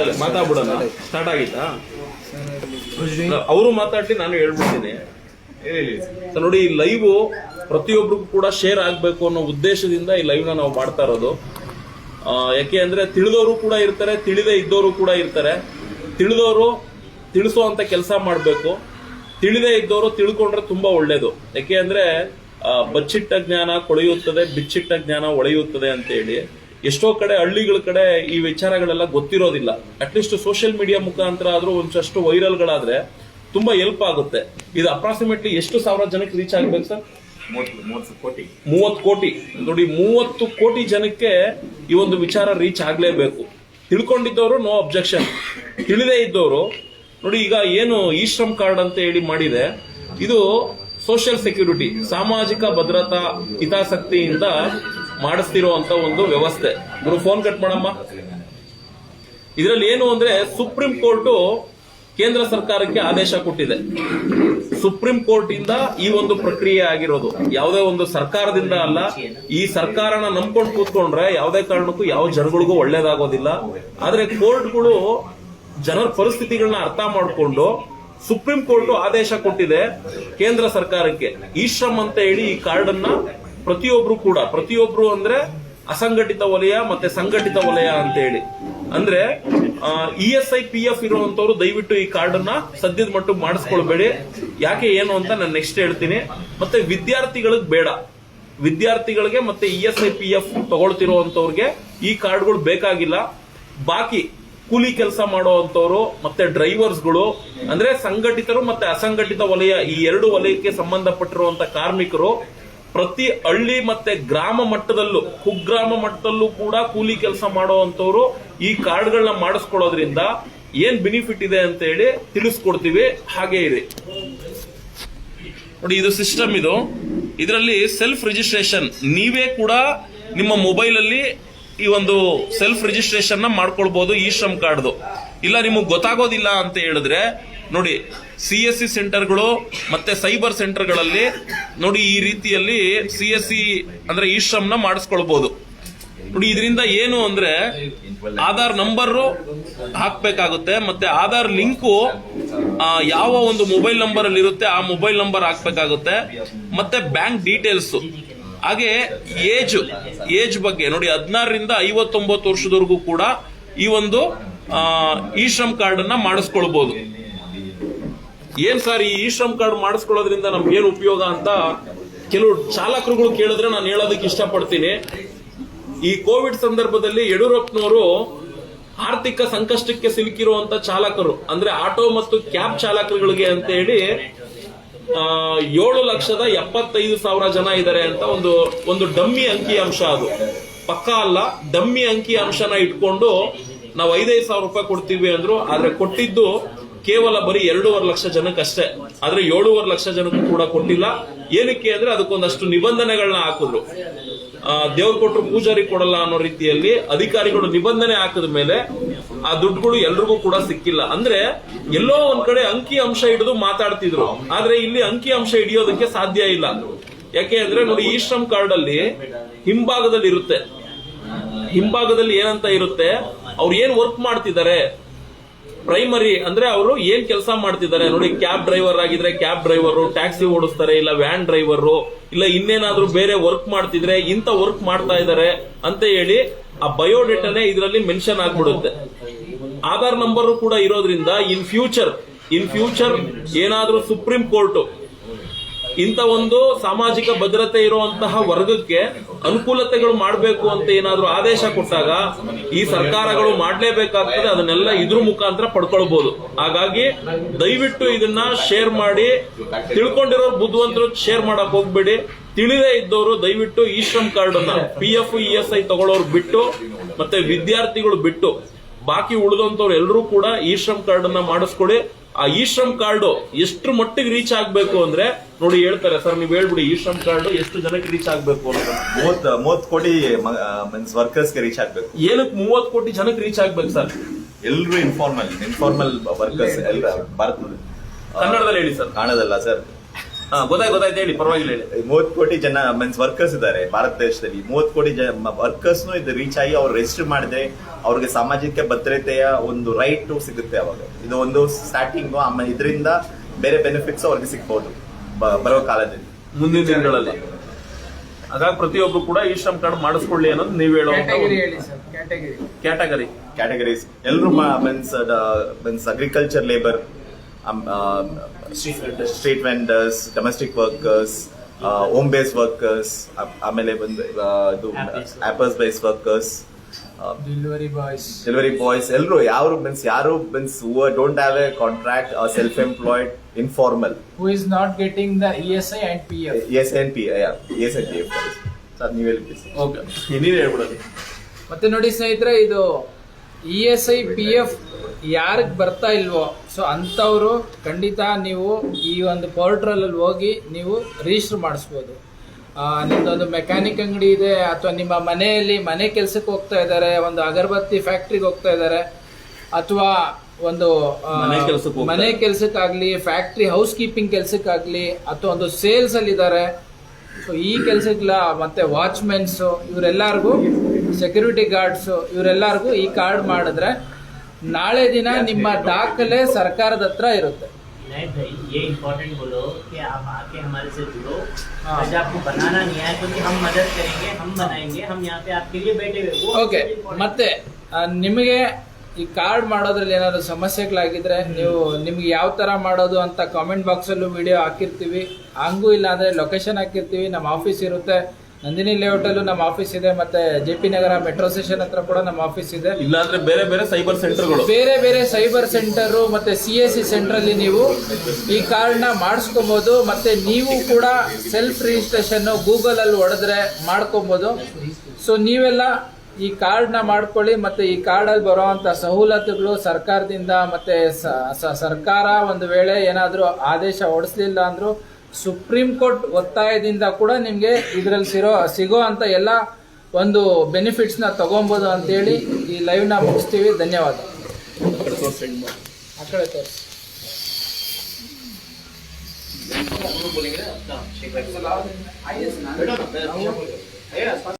ಮಾತಾಡ ಮಾತಾಡ್ಬಿಡೋಣ. ಸ್ಟಾರ್ಟ್ ಆಗಿತ್ತಾ? ಅವರು ಮಾತಾಡ್ಲಿ ನಾನು ಹೇಳ್ಬಿಡ್ತೀನಿ. ನೋಡಿ ಈ ಲೈವ್ ಪ್ರತಿಯೊಬ್ಬರಿಗೂ ಕೂಡ ಶೇರ್ ಆಗಬೇಕು ಅನ್ನೋ ಉದ್ದೇಶದಿಂದ ಈ ಲೈವ್ನ ನಾವು ಮಾಡ್ತಾ ಇರೋದು. ಯಾಕೆ ಅಂದ್ರೆ ತಿಳಿದವರು ಕೂಡ ಇರ್ತಾರೆ ತಿಳಿದೇ ಇದ್ದವರು ಕೂಡ ಇರ್ತಾರೆ. ತಿಳಿದವರು ತಿಳಿಸೋ ಅಂತ ಕೆಲಸ ಮಾಡಬೇಕು. ತಿಳಿದೇ ಇದ್ದವರು ತಿಳ್ಕೊಂಡ್ರೆ ತುಂಬಾ ಒಳ್ಳೇದು. ಯಾಕೆ ಅಂದ್ರೆ ಬಚ್ಚಿಟ್ಟ ಜ್ಞಾನ ಕೊಳೆಯುತ್ತದೆ ಬಿಚ್ಚಿಟ್ಟ ಜ್ಞಾನ ಒಳೆಯುತ್ತದೆ ಅಂತ ಹೇಳಿ ಎಷ್ಟೋ ಕಡೆ ಹಳ್ಳಿಗಳ ಕಡೆ ಈ ವಿಚಾರಗಳೆಲ್ಲ ಗೊತ್ತಿರೋದಿಲ್ಲ. ಅಟ್ಲೀಸ್ಟ್ ಸೋಷಿಯಲ್ ಮೀಡಿಯಾ ಮುಖಾಂತರ ಆದ್ರೂ ಒಂದಷ್ಟು ವೈರಲ್ಗಳಾದ್ರೆ ತುಂಬಾ ಹೆಲ್ಪ್ ಆಗುತ್ತೆ. ಇದು ಅಪ್ರಾಕ್ಸಿಮೇಟ್ಲಿ ಎಷ್ಟು ಸಾವಿರ ಜನಕ್ಕೆ ರೀಚ್ ಆಗ್ಬೇಕು ಸರ್? ಮೂವತ್ತು ಕೋಟಿ. ನೋಡಿ ಮೂವತ್ತು ಕೋಟಿ ಜನಕ್ಕೆ ಈ ಒಂದು ವಿಚಾರ ರೀಚ್ ಆಗ್ಲೇಬೇಕು. ತಿಳ್ಕೊಂಡಿದ್ದವರು ನೋ ಅಬ್ಜೆಕ್ಷನ್ ತಿಳಿದೇ ಇದ್ದವರು ನೋಡಿ ಈಗ ಏನು ಈ ಶ್ರಮ್ ಕಾರ್ಡ್ ಅಂತ ಹೇಳಿ ಮಾಡಿದೆ. ಇದು ಸೋಷಿಯಲ್ ಸೆಕ್ಯೂರಿಟಿ ಸಾಮಾಜಿಕ ಭದ್ರತಾ ಹಿತಾಸಕ್ತಿಯಿಂದ ಮಾಡಿಸ್ತಿರುವಂತ ಒಂದು ವ್ಯವಸ್ಥೆ. ಗುರು ಫೋನ್ ಕಟ್ ಮಾಡಮ್ಮ. ಇದರಲ್ಲಿ ಏನು ಅಂದ್ರೆ ಸುಪ್ರೀಂ ಕೋರ್ಟ್ ಕೇಂದ್ರ ಸರ್ಕಾರಕ್ಕೆ ಆದೇಶ ಕೊಟ್ಟಿದೆ. ಸುಪ್ರೀಂ ಕೋರ್ಟ್ ಇಂದ ಈ ಒಂದು ಪ್ರಕ್ರಿಯೆ ಆಗಿರೋದು. ಯಾವುದೇ ಒಂದು ಸರ್ಕಾರದಿಂದ ಅಲ್ಲ, ಈ ಸರ್ಕಾರನ ನಂಬ್ಕೊಂಡು ಕೂತ್ಕೊಂಡ್ರೆ ಯಾವುದೇ ಕಾರಣಕ್ಕೂ ಯಾವ ಜನಗಳಿಗೂ ಒಳ್ಳೇದಾಗೋದಿಲ್ಲ. ಆದ್ರೆ ಕೋರ್ಟ್ಗಳು ಜನರ ಪರಿಸ್ಥಿತಿಗಳನ್ನ ಅರ್ಥ ಮಾಡಿಕೊಂಡು ಸುಪ್ರೀಂ ಕೋರ್ಟ್ ಆದೇಶ ಕೊಟ್ಟಿದೆ ಕೇಂದ್ರ ಸರ್ಕಾರಕ್ಕೆ. ಈ ಶ್ರಮ್ ಅಂತ ಹೇಳಿ ಈ ಕಾರ್ಡ್ ಅನ್ನ ಪ್ರತಿಯೊಬ್ರು ಕೂಡ, ಪ್ರತಿಯೊಬ್ರು ಅಂದ್ರೆ ಅಸಂಘಟಿತ ವಲಯ ಮತ್ತೆ ಸಂಘಟಿತ ವಲಯ ಅಂತ ಹೇಳಿ ಅಂದ್ರೆ E S I P F ಇರುವಂತವ್ರು ದಯವಿಟ್ಟು ಈ ಕಾರ್ಡ್ ಅನ್ನ ಸದ್ಯದ ಮಟ್ಟಿಗೆ ಮಾಡಿಸ್ಕೊಳ್ಬೇಡಿ. ಯಾಕೆ ಏನು ಅಂತ ನಾನು ನೆಕ್ಸ್ಟ್ ಹೇಳ್ತೀನಿ. ಮತ್ತೆ ವಿದ್ಯಾರ್ಥಿಗಳಿಗೆ ಬೇಡ. ವಿದ್ಯಾರ್ಥಿಗಳಿಗೆ ಮತ್ತೆ E S I P F ತಗೊಳ್ತಿರುವಂತವ್ರಿಗೆ ಈ ಕಾರ್ಡ್ಗಳು ಬೇಕಾಗಿಲ್ಲ. ಬಾಕಿ ಕೂಲಿ ಕೆಲಸ ಮಾಡುವಂತವ್ರು ಮತ್ತೆ ಡ್ರೈವರ್ಸ್ಗಳು, ಅಂದ್ರೆ ಸಂಘಟಿತರು ಮತ್ತೆ ಅಸಂಘಟಿತ ವಲಯ ಈ ಎರಡು ವಲಯಕ್ಕೆ ಸಂಬಂಧಪಟ್ಟಿರುವಂತ ಕಾರ್ಮಿಕರು ಪ್ರತಿ ಹಳ್ಳಿ ಮತ್ತೆ ಗ್ರಾಮ ಮಟ್ಟದಲ್ಲೂ, ಕುಗ್ರಾಮ ಮಟ್ಟದಲ್ಲೂ ಕೂಡ ಕೂಲಿ ಕೆಲಸ ಮಾಡುವಂತವ್ರು ಈ ಕಾರ್ಡ್ಗಳನ್ನ ಮಾಡಿಸ್ಕೊಳ್ಳೋದ್ರಿಂದ ಏನ್ ಬೆನಿಫಿಟ್ ಇದೆ ಅಂತ ಹೇಳಿ ತಿಳಿಸ್ಕೊಡ್ತೀವಿ. ಹಾಗೆ ಇದೆ. ನೋಡಿ, ಇದು ಸಿಸ್ಟಮ್ ಇದು. ಇದರಲ್ಲಿ ಸೆಲ್ಫ್ ರಿಜಿಸ್ಟ್ರೇಷನ್ ನೀವೇ ಕೂಡ ನಿಮ್ಮ ಮೊಬೈಲ್ ಅಲ್ಲಿ ಈ ಒಂದು ಸೆಲ್ಫ್ ರಿಜಿಸ್ಟ್ರೇಷನ್ನ ಮಾಡ್ಕೊಳ್ಬಹುದು ಈ ಶ್ರಮ್ ಕಾರ್ಡ್ದು. ಇಲ್ಲ, ನಿಮಗೆ ಗೊತ್ತಾಗೋದಿಲ್ಲ ಅಂತ ಹೇಳಿದ್ರೆ ನೋಡಿ ಸಿ ಎಸ್ ಸಿ ಸೆಂಟರ್ಗಳು ಮತ್ತೆ ಸೈಬರ್ ಸೆಂಟರ್ಗಳಲ್ಲಿ ನೋಡಿ ಈ ರೀತಿಯಲ್ಲಿ ಸಿ ಎಸ್ ಸಿ ಅಂದ್ರೆ ಈ ಶ್ರಮ್ನ ಮಾಡಿಸ್ಕೊಳ್ಬಹುದು ನೋಡಿ, ಇದರಿಂದ ಏನು ಅಂದ್ರೆ ಆಧಾರ್ ನಂಬರ್ ಹಾಕ್ಬೇಕಾಗುತ್ತೆ ಮತ್ತೆ ಆಧಾರ್ ಲಿಂಕು ಯಾವ ಒಂದು ಮೊಬೈಲ್ ನಂಬರ್ ಅಲ್ಲಿ ಇರುತ್ತೆ ಆ ಮೊಬೈಲ್ ನಂಬರ್ ಹಾಕ್ಬೇಕಾಗುತ್ತೆ ಮತ್ತೆ ಬ್ಯಾಂಕ್ ಡೀಟೇಲ್ಸ್. ಹಾಗೆ ಏಜ್ ಏಜ್ ಬಗ್ಗೆ ನೋಡಿ, ಹದಿನಾರರಿಂದ ಐವತ್ತೊಂಬತ್ತು ವರ್ಷದವರೆಗೂ ಕೂಡ ಈ ಒಂದು ಇ ಶ್ರಮ್ ಕಾರ್ಡ್ ಅನ್ನ ಮಾಡಿಸ್ಕೊಳ್ಬಹುದು ಏನ್ ಸರ್ ಈ ಶ್ರಮ್ ಕಾರ್ಡ್ ಮಾಡಿಸ್ಕೊಳ್ಳೋದ್ರಿಂದ ನಮ್ಗೆ ಏನ್ ಉಪಯೋಗ ಅಂತ ಕೆಲವು ಚಾಲಕರುಗಳು ಕೇಳಿದ್ರೆ ನಾನು ಹೇಳೋದಕ್ಕೆ ಇಷ್ಟಪಡ್ತೀನಿ. ಈ ಕೋವಿಡ್ ಸಂದರ್ಭದಲ್ಲಿ ಯಡಿಯೂರಪ್ಪನವರು ಆರ್ಥಿಕ ಸಂಕಷ್ಟಕ್ಕೆ ಸಿಲುಕಿರುವಂತ ಚಾಲಕರು, ಅಂದ್ರೆ ಆಟೋ ಮತ್ತು ಕ್ಯಾಬ್ ಚಾಲಕರುಗಳಿಗೆ ಅಂತ ಹೇಳಿ ಏಳು ಲಕ್ಷದ ಎಪ್ಪತ್ತೈದು ಸಾವಿರ ಜನ ಇದ್ದಾರೆ ಅಂತ ಒಂದು ಒಂದು ಡಮ್ಮಿ ಅಂಕಿ ಅಂಶ ಅದು. ಪಕ್ಕ ಅಲ್ಲ, ಡಮ್ಮಿ ಅಂಕಿ ಅಂಶನ ಇಟ್ಕೊಂಡು ನಾವು ಐದೈದು ಸಾವಿರ ರೂಪಾಯಿ ಕೊಡ್ತೀವಿ ಅಂದ್ರು, ಆದ್ರೆ ಕೊಟ್ಟಿದ್ದು ಕೇವಲ ಬರೀ ಎರಡೂವರೆ ಲಕ್ಷ ಜನಕ್ಕಷ್ಟೇ. ಆದ್ರೆ ಏಳುವರೆ ಲಕ್ಷ ಜನಕ್ಕೂ ಕೂಡ ಕೊಟ್ಟಿಲ್ಲ. ಏನಕ್ಕೆ ಅಂದ್ರೆ ಅದಕ್ಕೊಂದಷ್ಟು ನಿಬಂಧನೆಗಳನ್ನ ಹಾಕಿದ್ರು. ದೇವ್ರು ಕೊಟ್ಟರು ಪೂಜಾರಿ ಕೊಡಲ್ಲ ಅನ್ನೋ ರೀತಿಯಲ್ಲಿ ಅಧಿಕಾರಿಗಳು ನಿಬಂಧನೆ ಹಾಕಿದ ಮೇಲೆ ಆ ದುಡ್ಡುಗಳು ಎಲ್ರಿಗೂ ಕೂಡ ಸಿಕ್ಕಿಲ್ಲ. ಅಂದ್ರೆ ಎಲ್ಲೋ ಒಂದ್ ಕಡೆ ಅಂಕಿ ಅಂಶ ಹಿಡಿದು ಮಾತಾಡ್ತಿದ್ರು. ಆದ್ರೆ ಇಲ್ಲಿ ಅಂಕಿ ಅಂಶ ಹಿಡಿಯೋದಕ್ಕೆ ಸಾಧ್ಯ ಇಲ್ಲ. ಯಾಕೆ ಅಂದ್ರೆ ನೋಡಿ ಈ ಶ್ರಮ್ ಕಾರ್ಡ್ ಅಲ್ಲಿ ಹಿಂಭಾಗದಲ್ಲಿ ಇರುತ್ತೆ. ಹಿಂಭಾಗದಲ್ಲಿ ಏನಂತ ಇರುತ್ತೆ? ಅವ್ರು ಏನ್ ವರ್ಕ್ ಮಾಡ್ತಿದ್ದಾರೆ? ಪ್ರೈಮರಿ ಅಂದ್ರೆ ಅವರು ಏನ್ ಕೆಲಸ ಮಾಡ್ತಿದ್ದಾರೆ ನೋಡಿ ಕ್ಯಾಬ್ ಡ್ರೈವರ್ ಆಗಿದ್ರೆ ಕ್ಯಾಬ್ ಡ್ರೈವರ್ ಟ್ಯಾಕ್ಸಿ ಓಡಿಸ್ತಾರೆ, ಇಲ್ಲ ವ್ಯಾನ್ ಡ್ರೈವರ್ ಇಲ್ಲ ಇನ್ನೇನಾದ್ರೂ ಬೇರೆ ವರ್ಕ್ ಮಾಡ್ತಿದ್ರೆ ಇಂತ ವರ್ಕ್ ಮಾಡ್ತಾ ಇದ್ದಾರೆ ಅಂತ ಹೇಳಿ ಆ ಬಯೋಡೇಟಾನೇ ಇದರಲ್ಲಿ ಮೆನ್ಷನ್ ಆಗ್ಬಿಡುತ್ತೆ. ಆಧಾರ್ ನಂಬರ್ ಕೂಡ ಇರೋದ್ರಿಂದ ಇನ್ ಫ್ಯೂಚರ್ ಇನ್ ಫ್ಯೂಚರ್ ಏನಾದ್ರೂ ಸುಪ್ರೀಂ ಕೋರ್ಟ್ ಇಂಥ ಒಂದು ಸಾಮಾಜಿಕ ಭದ್ರತೆ ಇರುವಂತಹ ವರ್ಗಕ್ಕೆ ಅನುಕೂಲತೆಗಳು ಮಾಡಬೇಕು ಅಂತ ಏನಾದರೂ ಆದೇಶ ಕೊಟ್ಟಾಗ ಈ ಸರ್ಕಾರಗಳು ಮಾಡಲೇಬೇಕಾಗ್ತದೆ, ಅದನ್ನೆಲ್ಲ ಇದ್ರ ಮುಖಾಂತರ ಪಡ್ಕೊಳ್ಬಹುದು ಹಾಗಾಗಿ ದಯವಿಟ್ಟು ಇದನ್ನ ಶೇರ್ ಮಾಡಿ ತಿಳ್ಕೊಂಡಿರೋ ಬುದ್ಧಿವಂತರು ಶೇರ್ ಮಾಡಕ್ ಹೋಗ್ಬೇಡಿ. ತಿಳಿದೇ ಇದ್ದವರು ದಯವಿಟ್ಟು ಈ ಶ್ರಮ್ ಕಾರ್ಡ್ ಅನ್ನ P F E S I ತಗೊಳ್ಳೋರು ಬಿಟ್ಟು, ಮತ್ತೆ ವಿದ್ಯಾರ್ಥಿಗಳು ಬಿಟ್ಟು ಬಾಕಿ ಉಳಿದಂತವ್ರು ಎಲ್ಲರೂ ಕೂಡ ಈ ಶ್ರಮ್ ಕಾರ್ಡ್ ಅನ್ನ ಮಾಡಿಸ್ಕೊಡಿ ಆ ಈ ಶ್ರಮ್ ಕಾರ್ಡ್ ಎಷ್ಟು ಮಟ್ಟಿಗೆ ರೀಚ್ ಆಗ್ಬೇಕು ಅಂದ್ರೆ ನೋಡಿ ಹೇಳ್ತಾರೆ ಸರ್ ನೀವು ಹೇಳ್ಬಿಡಿ ಈ ಶ್ರಮ್ ಕಾರ್ಡ್ ಎಷ್ಟು ಜನಕ್ಕೆ ರೀಚ್ ಆಗ್ಬೇಕು ಅಂತ. ಮೂವತ್ ಮೂವತ್ ಕೋಟಿ ಮೀನ್ಸ್ ವರ್ಕರ್ಸ್ಗೆ ರೀಚ್ ಆಗ್ಬೇಕು. ಏನಕ್ಕೆ ಮೂವತ್ ಕೋಟಿ ಜನಕ್ಕೆ ರೀಚ್ ಆಗ್ಬೇಕು ಸರ್? ಎಲ್ರು ಇನ್ಫಾರ್ಮಲ್ ಇನ್ಫಾರ್ಮಲ್ ವರ್ಕರ್ಸ್ ಎಲ್ಲ ಭಾರತದಲ್ಲಿ ಕನ್ನಡದಲ್ಲಿ ಹೇಳಿ ಸರ್. ಕಾಣದಲ್ಲ ಸರ್. ಗೊತ್ತಾಯ್ತು ಗೊತ್ತಾಯ್ತು ಹೇಳಿ ಪರವಾಗಿಲ್ಲ ಹೇಳಿ. ಮೂವತ್ ಕೋಟಿ ಜನ ಮೀನ್ಸ್ ವರ್ಕರ್ಸ್ ಇದ್ದಾರೆ ಭಾರತ ದೇಶದಲ್ಲಿ. ಮೂವತ್ ಕೋಟಿ ಜನ ವರ್ಕರ್ಸ್ ಇದು ರೀಚ್ ಆಗಿ ಅವ್ರು ರಿಜಿಸ್ಟರ್ ಮಾಡಿದ್ರೆ ಅವ್ರಿಗೆ ಸಾಮಾಜಿಕ ಭದ್ರತೆಯ ಒಂದು ರೈಟ್ ಸಿಗುತ್ತೆ ಅವಾಗ. ಇದು ಒಂದು ಸ್ಟಾರ್ಟಿಂಗ್ ಆಮೇಲೆ ಇದರಿಂದ ಬೇರೆ ಬೆನಿಫಿಟ್ಸ್ ಅವ್ರಿಗೆ ಸಿಗ್ಬೋದು ಬರೋ ಕಾಲದಲ್ಲಿ. ಮುಂದಿನ ದಿನಗಳಲ್ಲಿ. ಹಾಗಾಗಿ ಪ್ರತಿಯೊಬ್ರು ಕೂಡ ಈ ಶ್ರಮ್ ಕಾರ್ಡ್ ಮಾಡಿಸ್ಕೊಳ್ಳಿ ಅನ್ನೋದು ನೀವು ಹೇಳೋ ಹೇಳಿ ಸರ್ ಕ್ಯಾಟಗರಿ ಕ್ಯಾಟಗರಿ ಕ್ಯಾಟಗರೀಸ್ ಎಲ್ಲರೂ means means agriculture labour street vendors domestic workers home base workers ಆಮೇಲೆ ಬಂದು ಇದು apps base workers delivery boys delivery boys ಎಲ್ಲರೂ ಯಾರು ಮೀನ್ಸ್ ಯಾರು means who don't have a contract self employed informal who is not getting the E S I and P F S N P S I P F sir ನೀವು ಹೇಳಿ. Okay ನೀನು ಹೇಳ್ಬಿಡೋದು. ಮತ್ತೆ ನೋಡಿ ಸ್ನೇಹಿತರೆ ಇದು E S I P F ಯಾರಿಗೆ ಬರ್ತಾ ಇಲ್ವೋ ಸೊ ಅಂಥವರು ಖಂಡಿತ ನೀವು ಈ ಒಂದು ಪೋರ್ಟ್ರಲಲ್ಲಿ ಹೋಗಿ ನೀವು ರಿಜಿಸ್ಟರ್ ಮಾಡಿಸ್ಬೋದು. ನಿಮ್ಮದೊಂದು ಮೆಕ್ಯಾನಿಕ್ ಅಂಗಡಿ ಇದೆ ಅಥವಾ ನಿಮ್ಮ ಮನೆಯಲ್ಲಿ ಮನೆ ಕೆಲಸಕ್ಕೆ ಹೋಗ್ತಾ ಇದ್ದಾರೆ ಒಂದು ಅಗರಬತ್ತಿ ಫ್ಯಾಕ್ಟ್ರಿಗೆ ಹೋಗ್ತಾ ಇದ್ದಾರೆ ಅಥವಾ ಒಂದು ಮನೆ ಕೆಲಸಕ್ಕಾಗಲಿ ಫ್ಯಾಕ್ಟ್ರಿ ಹೌಸ್ ಕೀಪಿಂಗ್ ಕೆಲಸಕ್ಕಾಗಲಿ ಅಥವಾ ಒಂದು ಸೇಲ್ಸಲ್ಲಿದ್ದಾರೆ ಸೊ ಈ ಕೆಲಸಕ್ಕೆಲ್ಲ ಮತ್ತು ವಾಚ್ಮೆನ್ಸು ಇವರೆಲ್ಲರಿಗೂ ಸೆಕ್ಯೂರಿಟಿ ಗಾರ್ಡ್ಸ್ ಇವರೆಲ್ಲರಿಗೂ ಈ ಕಾರ್ಡ್ ಮಾಡಿದ್ರೆ ನಾಳೆ ದಿನ ನಿಮ್ಮ ದಾಖಲೆ ಸರ್ಕಾರದ ಹತ್ರ ಇರುತ್ತೆ नहीं भाई ये इम्पोर्टेंट बोलो कि आप आके हमारे से जुड़ो हाँ। वैसे आपको बनाना नहीं है क्योंकि हम मदद करेंगे हम बनाएंगे हम यहाँ पे आपके लिए बैठे हुए वो ಓಕೆ very important ಮತ್ತೆ ಆ, ನಿಮಗೆ ಈ ಕಾರ್ಡ್ ಮಾಡೋದ್ರಲ್ಲಿ ಏನಾದ್ರು ಸಮಸ್ಯೆಗಳಾಗಿದ್ರೆ ನೀವು ನಿಮ್ಗೆ ಯಾವ ತರ ಮಾಡೋದು ಅಂತ ಕಾಮೆಂಟ್ ಬಾಕ್ಸ್ ಅಲ್ಲೂ ವಿಡಿಯೋ ಹಾಕಿರ್ತೀವಿ ಹಂಗೂ ಇಲ್ಲ ಅಂದ್ರೆ ಲೊಕೇಶನ್ ಹಾಕಿರ್ತೀವಿ ನಮ್ಮ ಆಫೀಸ್ ಇರುತ್ತೆ ನಂದಿನಿ ಲೇಔಟ್ ಅಲ್ಲೂ ನಮ್ಮ ಆಫೀಸ್ ಇದೆ ಮತ್ತೆ J P Nagar metro station ಹತ್ರ ಕೂಡ ನಮ್ಮ ಆಫೀಸ್ ಇದೆ. ಇಲ್ಲಾಂದ್ರೆ ಬೇರೆ ಬೇರೆ ಸೈಬರ್ ಸೆಂಟರ್ಗಳು. ಬೇರೆ ಬೇರೆ ಸೈಬರ್ ಸೆಂಟರ್ ಮತ್ತೆ ಸಿ ಎಸ್ ಸಿ ಸೆಂಟರ್ ಅಲ್ಲಿ ನೀವು ಈ ಕಾರ್ಡ್ನ ಮಾಡಿಸ್ಕೊಬಹುದು ಮತ್ತೆ ನೀವು ಕೂಡ ಸೆಲ್ಫ್ ರಿಜಿಸ್ಟ್ರೇಷನ್ ಗೂಗಲ್ ಅಲ್ಲಿ ಹೊಡೆದ್ರೆ ಮಾಡ್ಕೊಬಹುದು ಸೊ ನೀವೆಲ್ಲ ಈ ಕಾರ್ಡ್ನ ಮಾಡ್ಕೊಳ್ಳಿ ಮತ್ತೆ ಈ ಕಾರ್ಡ್ ಅಲ್ಲಿ ಬರುವಂತ ಸವಲತ್ತುಗಳು ಸರ್ಕಾರದಿಂದ ಮತ್ತೆ ಸರ್ಕಾರ ಒಂದು ವೇಳೆ ಏನಾದ್ರೂ ಆದೇಶ ಹೊಡಿಸ್ಲಿಲ್ಲ ಅಂದ್ರೂ ಸುಪ್ರೀಂ ಕೋರ್ಟ್ ಒತ್ತಾಯದಿಂದ ಕೂಡ ನಿಮಗೆ ಇದರಲ್ಲಿ ಸಿರೋ, ಸಿಗೋ ಅಂತ ಎಲ್ಲ ಒಂದು ಬೆನಿಫಿಟ್ಸ್ನ ತೊಗೊಬೋದು ಅಂತೇಳಿ ಈ ಲೈವ್ನ ಮುಗಿಸ್ತೀವಿ. ಧನ್ಯವಾದ. ಆ